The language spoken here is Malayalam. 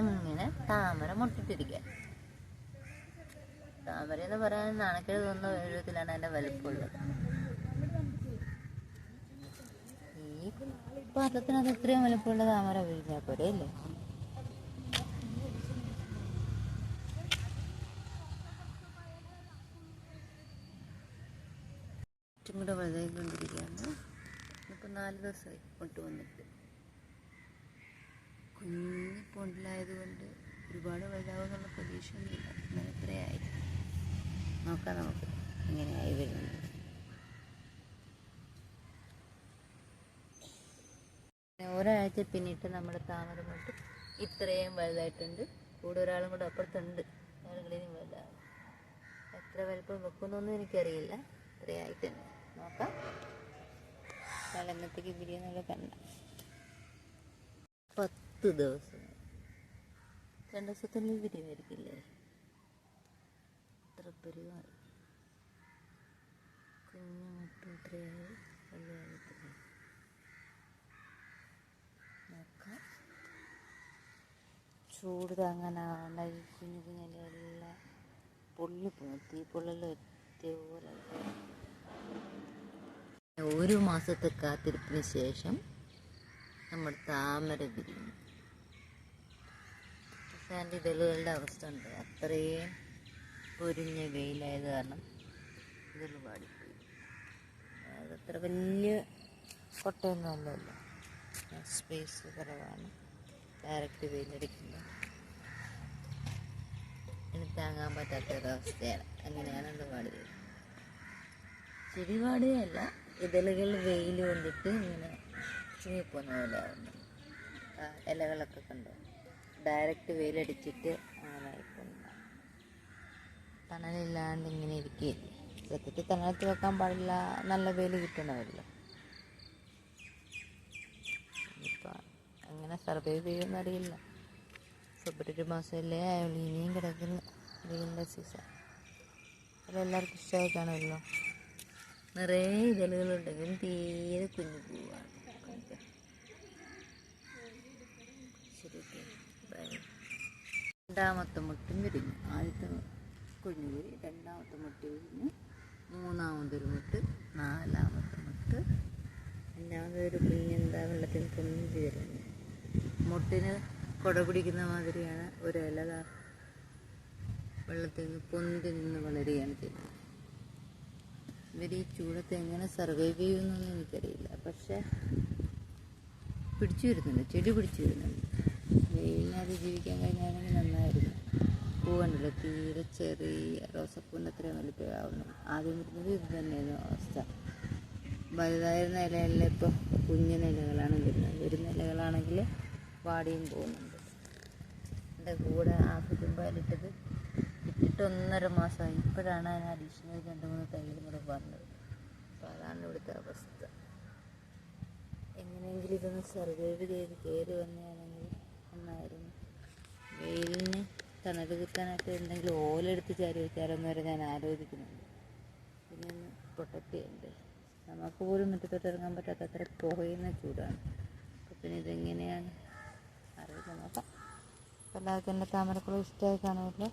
അങ്ങനെ താമര മുട്ടിട്ടിരിക്കുക. താമര എന്ന് പറയാൻ നാണക്കേട് തോന്നുന്ന വിധത്തിലാണ് അതിന്റെ വലിപ്പമുള്ളത്. ഈ പാത്രത്തിനകത്ത് ഇത്രയും വലിപ്പമുള്ള താമര വീഴിഞ്ഞാൽ പോരെ അല്ലേ? കൂടെ വലുതായിക്കൊണ്ടിരിക്കുകയാണ് ഇപ്പം നാല് ദിവസമായി കൊണ്ട് വന്നിട്ട്. കുഞ്ഞ് പൊണ്ടിലായതുകൊണ്ട് ഒരുപാട് വലുതാവുമെന്നുള്ള പ്രതീക്ഷയൊന്നുമില്ല. എന്നാൽ ഇത്രയായി നോക്കാം നമുക്ക് എങ്ങനെയായി വരുന്നത്. ഒരാഴ്ച പിന്നിട്ട് നമ്മൾ താമര മുട്ട് ഇത്രയും വലുതായിട്ടുണ്ട്. കൂടെ ഒരാളും കൂടെ അപ്പുറത്തുണ്ട്. അയാളുകളിലും വലുതാവും എത്ര വലുപ്പം വെക്കുന്നൊന്നും എനിക്കറിയില്ല. ഇത്രയായിട്ടുണ്ട് നോക്കാം. തലന്നത്തേക്ക് ബിരിയാണി കണ്ട. പത്ത് ദിവസം. രണ്ട് ദിവസത്തിനുള്ളിൽ ബിരിയാണിയായിരിക്കില്ലേ ഇത്ര പെരുമാറി കുഞ്ഞു മുട്ട ഇത്രയായി. വലുതായിട്ടില്ല നോക്കാം. ചൂട് താങ്ങാനാവണ്ട ഈ കുഞ്ഞു കുഞ്ഞിലെല്ലാം പൊള്ളിപ്പോകും തീ പൊള്ളൽ ഇതേപോലെ. ഒരു മാസത്തെ കാത്തിരിപ്പിന് ശേഷം നമ്മൾ താമര വിരിഞ്ഞു. അതിന്റെ ഇതളുകളുടെ അവസ്ഥ ഉണ്ട്. അത്രയും പൊരിഞ്ഞ വെയിലായത് കാരണം ഇതൾ പാടിപ്പോയി അതത്ര വലിയ കൊട്ടയൊന്നും അല്ലല്ലോ. സ്പേസ് കുറവാണ്. ഡയറക്റ്റ് വെയിലടിക്കുന്നത് എനിക്ക് താങ്ങാൻ പറ്റാത്തൊരവസ്ഥയാണ്. അങ്ങനെയാണ് ഇത് പാടിയത് ചെടി പാടുകയല്ല ഇതളുകൾ വെയിൽ കൊണ്ടിട്ട് ഇങ്ങനെ ചുങ്ങിപ്പോകുന്ന പോലെ ആവുന്നു. ആ, ഇലകളൊക്കെ കണ്ടോ? ഡയറക്റ്റ് വെയിലടിച്ചിട്ട് അങ്ങനെ ആയിപ്പോകുന്ന തണലില്ലാണ്ട് ഇങ്ങനെ ഇരിക്കുകയില്ലേ സത്യത്തിൽ തണലത്ത് വെക്കാൻ പാടില്ല. നല്ല വെയിൽ കിട്ടണമല്ലോ. ഇപ്പം അങ്ങനെ സർവൈവ് ചെയ്യുമെന്ന് അറിയില്ല ഫെബ്രുവരി മാസമല്ലേ അയാൾ ഇനിയും കിടക്കുന്ന വെയിലിന്റെ സീസൺ. അതെല്ലാവർക്കും ഇഷ്ടമായി കാണുമല്ലോ. നിറയെ ഇതളുകളുണ്ടെങ്കിലും തീരെ കുഞ്ഞു പൂവാണ് രണ്ടാമത്തെ മുട്ടും വിരിഞ്ഞു ആദ്യത്തെ കുഞ്ഞു പോയി രണ്ടാമത്തെ മുട്ട് വിരിഞ്ഞു മൂന്നാമതൊരു മുട്ട് നാലാമത്തെ മുട്ട്. അഞ്ചാമതൊരു കുഞ്ഞെന്താ വെള്ളത്തിൽ പൊന്തി വരുന്നു മുട്ടിന് കുട പിടിക്കുന്ന മാതിരിയാണ് ഒരു ഇല വെള്ളത്തിൽ നിന്ന് പൊന്തി നിന്ന് വളരുകയാണ് ചെയ്യുന്നത്. ഇവർ ഈ ചൂടത്ത് എങ്ങനെ സർവൈവ് ചെയ്യുമെന്നൊന്നും എനിക്കറിയില്ല. പക്ഷേ പിടിച്ചു വരുന്നുണ്ട് ചെടി പിടിച്ചു വരുന്നുണ്ട്. വെയിലിനെ അതിജീവിക്കാൻ കഴിഞ്ഞാണെങ്കിൽ നന്നായിരുന്നു. പൂവുണ്ടല്ലോ തീരെ ചെറിയ റോസപ്പൂവിന്റെ അത്രയും വലിപ്പമാവുന്നു ആദ്യം വരുന്നത് ഇത് തന്നെയായിരുന്നു അവസ്ഥ. വലുതായിരുന്ന ഇലയല്ല ഇപ്പോൾ കുഞ്ഞു നിലകളാണ് വരുന്നത്. വരുന്ന ഇലകളാണെങ്കിൽ വാടിയും പോകുന്നുണ്ട് എന്റെ കൂടെ ആ പാലിട്ടത് ഇട്ടിട്ട് ഒന്നര മാസമായി. ഇപ്പോഴാണ് അതിന് അഡീഷണൽ രണ്ട് മൂന്ന് തൈകളും കൂടെ പറഞ്ഞത് അപ്പോൾ അതാണ് ഇവിടുത്തെ അവസ്ഥ. എങ്ങനെയെങ്കിലും ഇതൊന്ന് സർവൈവ് ചെയ്ത് കയറി വന്നതാണെങ്കിൽ നന്നായിരുന്നു. വെയിലിന് തണൽ കിട്ടാനായിട്ട് എന്തെങ്കിലും ഓലെടുത്ത് ചാരി വെച്ചാലൊന്നും വരെ ഞാൻ ആലോചിക്കുന്നുണ്ട്. പിന്നെ ഒന്ന് പ്രൊട്ടക്റ്റ് ചെയ്യണ്ടേ നമുക്ക് പോലും മുറ്റത്തോട്ട് ഇറങ്ങാൻ പറ്റാത്ത അത്ര പുകയുന്ന ചൂടാണ്. അപ്പം പിന്നെ ഇതെങ്ങനെയാണ്? അറിയില്ല നോക്കാം. എല്ലാവർക്കും എന്റെ താമരക്കുളം ഇഷ്ടമായി കാണുമല്ലോ